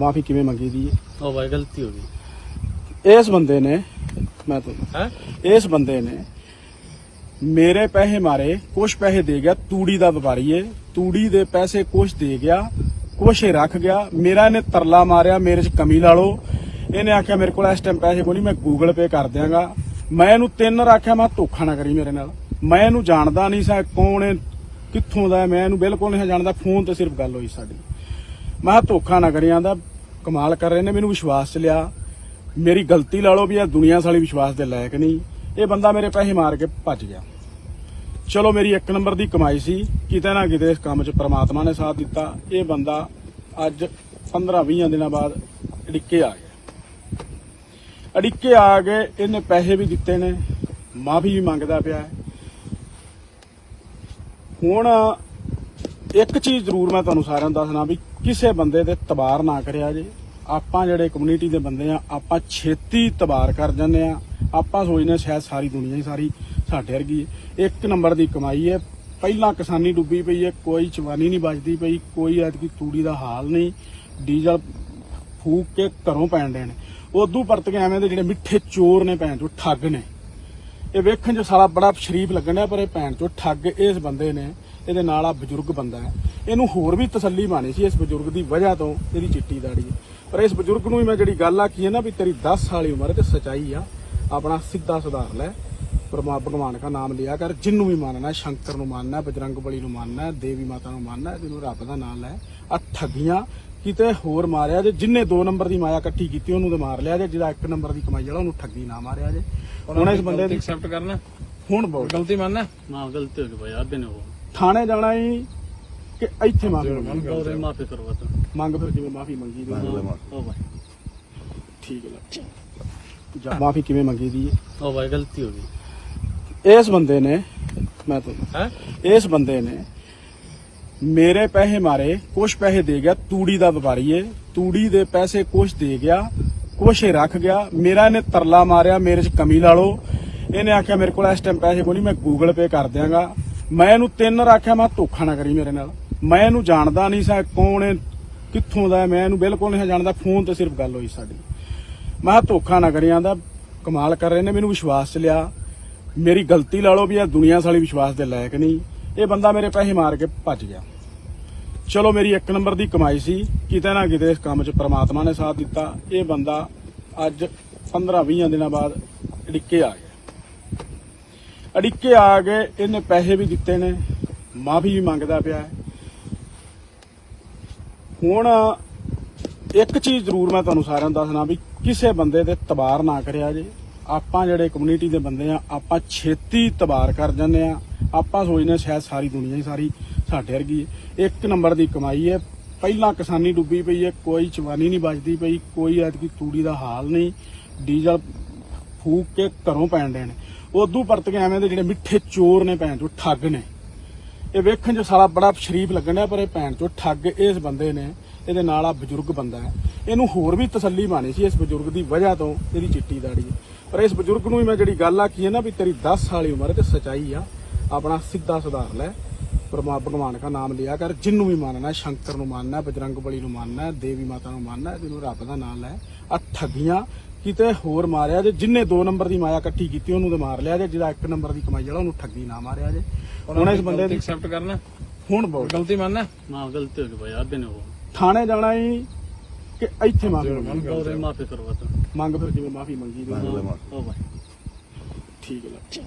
ਮਾਫੀ ਕਿਵੇਂ ਮੰਗੀ ਦੀ ਹੈ? ਉਹ ਭਾਈ ਗਲਤੀ ਹੋ ਗਈ। ਇਸ ਬੰਦੇ ਨੇ ਮੈਂ ਤੁਹਾਨੂੰ ਹੈ? ਇਸ ਬੰਦੇ ਨੇ ਮੇਰੇ ਪੈਸੇ ਮਾਰੇ ਕੁਛ ਪੈਸੇ ਦੇ ਗਿਆ ਤੂੜੀ ਦਾ ਵਪਾਰੀ ਏ। ਤੂੜੀ ਦੇ ਪੈਸੇ ਕੁਛ ਦੇ ਗਿਆ ਕੁਛ ਹੀ ਰੱਖ ਗਿਆ। ਮੇਰਾ ਇਹਨੇ ਤਰਲਾ ਮਾਰਿਆ ਮੇਰੇ 'ਚ ਕਮੀ ਲਾ ਲਓ। ਇਹਨੇ ਆਖਿਆ ਮੇਰੇ ਕੋਲ ਇਸ ਟਾਈਮ ਪੈਸੇ ਕੋਈ ਨਹੀਂ ਮੈਂ ਗੂਗਲ ਪੇ ਕਰ ਦਿਆਂਗਾ। ਮੈਂ ਇਹਨੂੰ ਤਿੰਨ ਰੱਖਿਆ ਮੈਂ ਧੋਖਾ ਨਾ ਕਰੀ ਮੇਰੇ ਨਾਲ। ਮੈਂ ਇਹਨੂੰ ਜਾਣਦਾ ਨਹੀਂ ਸਾਂ ਕੌਣ ਹੈ ਕਿੱਥੋਂ ਦਾ ਹੈ, ਮੈਂ ਇਹਨੂੰ ਬਿਲਕੁਲ ਨਹੀਂ ਜਾਣਦਾ। ਫੋਨ ਤੇ ਸਿਰਫ ਗੱਲ ਹੋਈ ਸਾਡੀ। ਮੈਂ ਕਿਹਾ ਧੋਖਾ ਨਾ ਕਰੀ ਆਂਦਾ ਕਮਾਲ ਕਰ ਰਹੇ ਨੇ, ਮੈਨੂੰ ਵਿਸ਼ਵਾਸ ਚ ਲਿਆ। ਮੇਰੀ ਗਲਤੀ ਲਾ ਲਓ ਵੀ ਇਹ ਦੁਨੀਆ ਸਾਲੀ ਵਿਸ਼ਵਾਸ ਦੇ ਲਾਇਕ ਨਹੀਂ। ਇਹ ਬੰਦਾ ਮੇਰੇ ਪੈਸੇ ਮਾਰ ਕੇ ਭੱਜ ਗਿਆ। ਚਲੋ ਮੇਰੀ ਇੱਕ ਨੰਬਰ ਦੀ ਕਮਾਈ ਸੀ, ਕਿਤੇ ਨਾ ਕਿਤੇ ਇਸ ਕੰਮ 'ਚ ਪ੍ਰਮਾਤਮਾ ਨੇ ਸਾਥ ਦਿੱਤਾ। ਇਹ ਬੰਦਾ ਅੱਜ 15-20 ਦਿਨਾਂ ਬਾਅਦ ਅੜਿੱਕੇ ਆ ਗਿਆ। ਅੜਿੱਕੇ ਆ ਕੇ ਇਹਨੇ ਪੈਸੇ ਵੀ ਦਿੱਤੇ ਨੇ, ਮਾਫੀ ਵੀ ਮੰਗਦਾ ਪਿਆ। ਹੁਣ ਇੱਕ ਚੀਜ਼ ਜ਼ਰੂਰ ਮੈਂ ਤੁਹਾਨੂੰ ਸਾਰਿਆਂ ਨੂੰ ਦੱਸਣਾ ਵੀ ਕਿਸੇ ਬੰਦੇ ਤੇ ਤਬਾਰ ਨਾ ਕਰਿਆ ਜੇ। ਆਪਾਂ ਜਿਹੜੇ ਕਮਿਊਨਿਟੀ ਦੇ ਬੰਦੇ ਆ, ਆਪਾਂ ਛੇਤੀ ਤਬਾਰ ਕਰ ਜਾਂਦੇ ਆ। ਆਪਾਂ ਸੋਚਦੇ ਹਾਂ ਸ਼ਾਇਦ ਸਾਰੀ ਦੁਨੀਆ ਹੀ ਸਾਰੀ ਸਾਡੇ ਵਰਗੀ ਹੈ ਇੱਕ ਨੰਬਰ ਦੀ ਕਮਾਈ ਹੈ ਪਹਿਲਾਂ ਕਿਸਾਨੀ ਡੁੱਬੀ ਪਈ ਹੈ ਕੋਈ ਚਵਾਨੀ ਨਹੀਂ ਬਚਦੀ ਪਈ, ਕੋਈ ਐਤਕੀ ਤੂੜੀ ਦਾ ਹਾਲ ਨਹੀਂ। ਡੀਜ਼ਲ ਫੂਕ ਕੇ ਘਰੋਂ ਪੈਣ ਦੇਣ। ਉਦੋਂ ਪਰਤ ਕੇ ਐਵੇਂ ਦੇ ਜਿਹੜੇ ਮਿੱਠੇ ਚੋਰ ਨੇ ਭੈਣ ਚੋ, ਠੱਗ ਨੇ। ਇਹ ਵੇਖਣ 'ਚ ਸਾਲਾ ਬੜਾ ਸ਼ਰੀਫ ਲੱਗਣ ਡਿਆ, ਪਰ ਇਹ ਭੈਣ ਚੋ, ਠੱਗ ਇਸ ਬੰਦੇ ਨੇ। ਇਹਦੇ ਨਾਲ ਆ ਬਜ਼ੁਰਗ ਬੰਦਾ ਹੈ। ਇਹਨੂੰ ਹੋਰ ਵੀ ਤਸੱਲੀ ਮਾਣੀ ਸੀ ਇਸ ਬਜ਼ੁਰਗ ਦੀ ਵਜ੍ਹਾ ਤੋਂ ਇਹਦੀ ਚਿੱਟੀ ਦਾੜੀ। ਪਰ ਇਸ ਬਜ਼ੁਰਗ ਨੂੰ ਹੀ ਮੈਂ ਜਿਹੜੀ ਗੱਲ ਆਖੀ ਹੈ ਨਾ ਵੀ ਤੇਰੀ 10 ਸਾਲੀ ਉਮਰ ਤੇ ਸਚਾਈ ਆ ਆਪਣਾ ਸਿੱਧਾ ਸੁਧਾਰ ਲੈ। ਪਰਮਾ ਭਗਵਾਨ ਦਾ ਨਾਮ ਲਿਆ ਕਰ ਜਿੰਨੂੰ ਵੀ ਮੰਨਣਾ ਸ਼ੰਕਰ ਨੂੰ ਮੰਨਣਾ ਬਜਰੰਗ ਬਲੀ ਨੂੰ ਮੰਨਣਾ ਦੇਵੀ ਮਾਤਾ ਨੂੰ ਮੰਨਣਾ ਜਿਹਨੂੰ ਰੱਬ ਦਾ ਨਾਮ ਲੈ। ਆ ਠੱਗੀਆਂ ਕਿਤੇ ਹੋਰ ਮਾਰਿਆ ਜੇ ਜਿੰਨੇ 2 ਨੰਬਰ ਦੀ ਮਾਇਆ ਇਕੱਠੀ ਕੀਤੀ ਉਹਨੂੰ ਤੇ ਮਾਰ ਲਿਆ ਜੇ ਜਿਹੜਾ 1 ਨੰਬਰ ਦੀ ਕਮਾਈ ਵਾਲਾ ਉਹਨੂੰ ਠੱਗੀ ਨਾ ਮਾਰਿਆ ਜੇ। ਹੁਣ ਇਸ ਬੰਦੇ ਨੂੰ ਐਕਸੈਪਟ ਕਰਨਾ। ਹੁਣ ਬਹੁਤ ਗਲਤੀ ਮੰਨਣਾ। ਨਾ ਗਲਤੀ ਹੋ ਗਈ ਭਾਈ ਆਦੇ ਨੇ ਉਹ ਥਾਣੇ ਜਾਣਾ ਹੀ ਕਿ ਇੱਥੇ ਮਾਫੀ ਮੰਗਣੀ ਉਹਦੇ ਮਾਫੀ ਕਰਵਾ ਮੰਗ ਫਿਰ ਜਿਵੇਂ ਮਾਫੀ ਮੰਗੀ ਦੀ ਹੈ। ਉਹ ਠੀਕ ਹੈ ਜੀ। ਜਾਂ ਮਾਫੀ ਕਿਵੇਂ ਮੰਗੀ ਦੀ ਹੈ? ਉਹ ਗਲਤੀ ਹੋ ਗਈ। ਇਸ ਬੰਦੇ ਨੇ ਮੈਂ ਤੁਹਾਨੂੰ ਹੈ? ਇਸ ਬੰਦੇ ਨੇ ਮੇਰੇ ਪੈਸੇ ਮਾਰੇ ਕੁਛ ਪੈਸੇ ਦੇ ਗਿਆ ਤੂੜੀ ਦਾ ਵਪਾਰੀ ਏ। ਤੂੜੀ ਦੇ ਪੈਸੇ ਕੁਛ ਦੇ ਗਿਆ ਕੁਛ ਇਹ ਰੱਖ ਗਿਆ। ਮੇਰਾ ਇਹਨੇ ਤਰਲਾ ਮਾਰਿਆ ਮੇਰੇ 'ਚ ਕਮੀ ਲਾ ਲਓ। ਇਹਨੇ ਆਖਿਆ ਮੇਰੇ ਕੋਲ ਇਸ ਟਾਈਮ ਪੈਸੇ ਕੋਈ ਨਹੀਂ ਮੈਂ ਗੂਗਲ ਪੇ ਕਰ ਦਿਆਂਗਾ। ਮੈਂ ਇਹਨੂੰ ਤਿੰਨ ਰੱਖਿਆ, ਮੈਂ ਧੋਖਾ ਨਾ ਕਰੀ ਮੇਰੇ ਨਾਲ। ਮੈਂ ਇਹਨੂੰ ਜਾਣਦਾ ਨਹੀਂ ਸਾਂ ਕੌਣ ਹੈ, ਕਿੱਥੋਂ ਦਾ ਮੈਂ ਇਹਨੂੰ ਬਿਲਕੁਲ ਨਹੀਂ ਜਾਣਦਾ, ਫੋਨ ਤੇ ਸਿਰਫ ਗੱਲ ਹੋਈ ਸਾਡੀ। ਮੈਂ ਧੋਖਾ ਨਾ ਕਰੀ ਆਂਦਾ ਕਮਾਲ ਕਰ ਰਹੇ ਨੇ, ਮੈਨੂੰ ਵਿਸ਼ਵਾਸ ਚ ਲਿਆ। ਮੇਰੀ ਗਲਤੀ ਲਾ ਲਓ ਵੀ ਇਹ ਦੁਨੀਆ ਸਾਲੀ ਵਿਸ਼ਵਾਸ ਦੇ ਲਾਇਕ ਨਹੀਂ। ਇਹ ਬੰਦਾ ਮੇਰੇ ਪੈਸੇ ਮਾਰ ਕੇ ਭੱਜ ਗਿਆ। ਚਲੋ ਮੇਰੀ ਇੱਕ ਨੰਬਰ ਦੀ ਕਮਾਈ ਸੀ, ਕਿਤੇ ਨਾ ਕਿਤੇ ਇਸ ਕੰਮ 'ਚ ਪ੍ਰਮਾਤਮਾ ਨੇ ਸਾਥ ਦਿੱਤਾ। ਇਹ ਬੰਦਾ ਅੱਜ 15-20 ਦਿਨਾਂ ਬਾਅਦ ਡਿੱਕੇ ਆ ਗਿਆ। ਅੜਿੱਕੇ ਆ ਗਏ ਇਹਨੇ ਪੈਸੇ ਵੀ ਦਿੱਤੇ ਨੇ, ਮਾਫੀ ਵੀ ਮੰਗਦਾ ਪਿਆ ਹੁਣ ਇੱਕ ਚੀਜ਼ ਜ਼ਰੂਰ ਮੈਂ ਤੁਹਾਨੂੰ ਸਾਰਿਆਂ ਨੂੰ ਦੱਸਣਾ ਵੀ ਕਿਸੇ ਬੰਦੇ ਤੇ ਤਬਾਰ ਨਾ ਕਰਿਆ ਜੇ। ਆਪਾਂ ਜਿਹੜੇ ਕਮਿਊਨਿਟੀ ਦੇ ਬੰਦੇ ਆ, ਆਪਾਂ ਛੇਤੀ ਤਬਾਰ ਕਰ ਜਾਂਦੇ ਆ। ਆਪਾਂ ਸੋਚਦੇ ਹਾਂ ਸ਼ਾਇਦ ਸਾਰੀ ਦੁਨੀਆ ਹੀ ਸਾਰੀ ਸਾਡੇ ਵਰਗੀ ਹੈ। ਇੱਕ ਨੰਬਰ ਦੀ ਕਮਾਈ ਹੈ। ਪਹਿਲਾਂ ਕਿਸਾਨੀ ਡੁੱਬੀ ਪਈ ਹੈ, ਕੋਈ ਚਵਾਨੀ ਨਹੀਂ ਬਚਦੀ ਪਈ, ਕੋਈ ਐਤਕੀ ਤੂੜੀ ਦਾ ਹਾਲ ਨਹੀਂ। ਡੀਜ਼ਲ ਫੂਕ ਕੇ ਘਰੋਂ ਪੈਣ ਦੇਣ। ਉਦੋਂ ਪਰਤ ਕੇ ਐਵੇਂ ਦੇ ਜਿਹੜੇ ਮਿੱਠੇ ਚੋਰ ਨੇ ਭੈਣ ਚੋ ਠੱਗ ਨੇ। ਇਹ ਵੇਖਣ 'ਚ ਸਾਲਾ ਬੜਾ ਸ਼ਰੀਫ ਲੱਗਣ ਡਿਆ ਪਰ ਇਹ ਭੈਣ ਚੋ ਠੱਗ ਇਸ ਬੰਦੇ ਨੇ ਇਹਦੇ ਨਾਲ ਆ ਬਜ਼ੁਰਗ ਬੰਦਾ ਹੈ। ਇਹਨੂੰ ਹੋਰ ਵੀ ਤਸੱਲੀ ਮਾਣੀ ਸੀ ਇਸ ਬਜ਼ੁਰਗ ਦੀ ਵਜ੍ਹਾ ਤੋਂ ਇਹਦੀ ਚਿੱਟੀ ਦਾੜੀ ਪਰ ਇਸ ਬਜ਼ੁਰਗ ਨੂੰ ਵੀ ਮੈਂ ਜਿਹੜੀ ਗੱਲ ਆਖੀ ਹੈ ਨਾ ਵੀ ਤੇਰੀ 10 ਸਾਲੀ ਉਮਰ ਹੈ ਤੇ ਸਚਾਈ ਆ ਆਪਣਾ ਸਿੱਧਾ ਸੁਧਾਰ ਲੈ। ਪਰਮਾ ਭਗਵਾਨ ਦਾ ਨਾਮ ਲਿਆ ਕਰ ਜਿੰਨੂੰ ਵੀ ਮੰਨਣਾ ਸ਼ੰਕਰ ਨੂੰ ਮੰਨਣਾ ਬਜਰੰਗ ਬਲੀ ਨੂੰ ਮੰਨਣਾ ਦੇਵੀ ਮਾਤਾ ਨੂੰ ਮੰਨਣਾ ਹੈ, ਜਿਹਨੂੰ ਰੱਬ ਦਾ ਨਾਮ ਲੈ। ਆ ਠੱਗੀਆਂ ਕਿਤੇ ਹੋਰ ਮਾਰਿਆ ਜੇ ਜਿੰਨੇ 2 ਨੰਬਰ ਦੀ ਮਾਇਆ ਇਕੱਠੀ ਕੀਤੀ ਉਹਨੂੰ ਤੇ ਮਾਰ ਲਿਆ ਜੇ ਜਿਹਦਾ 1 ਨੰਬਰ ਦੀ ਕਮਾਈ ਵਾਲਾ ਉਹਨੂੰ ਠੱਗੀ ਨਾ ਮਾਰਿਆ ਜੇ। ਹੁਣ ਇਸ ਬੰਦੇ ਦੀ ਐਕਸੈਪਟ ਕਰਨਾ। ਹੁਣ ਬਹੁਤ ਗਲਤੀ ਮੰਨਣਾ? ਮਾਂ ਗਲਤੀ ਹੋ ਗਈ ਭਾਈ ਆਦੇ ਨੇ ਉਹ। ਥਾਣੇ ਜਾਣਾ ਹੀ ਕਿ ਇੱਥੇ ਮੰਗ ਲਓ। ਮਾਫੀ ਕਰਵਾ ਤਾ ਮੰਗ ਫਿਰ ਜਿਵੇਂ ਮਾਫੀ ਮੰਗੀ ਦੇ ਠੀਕ ਹੈ।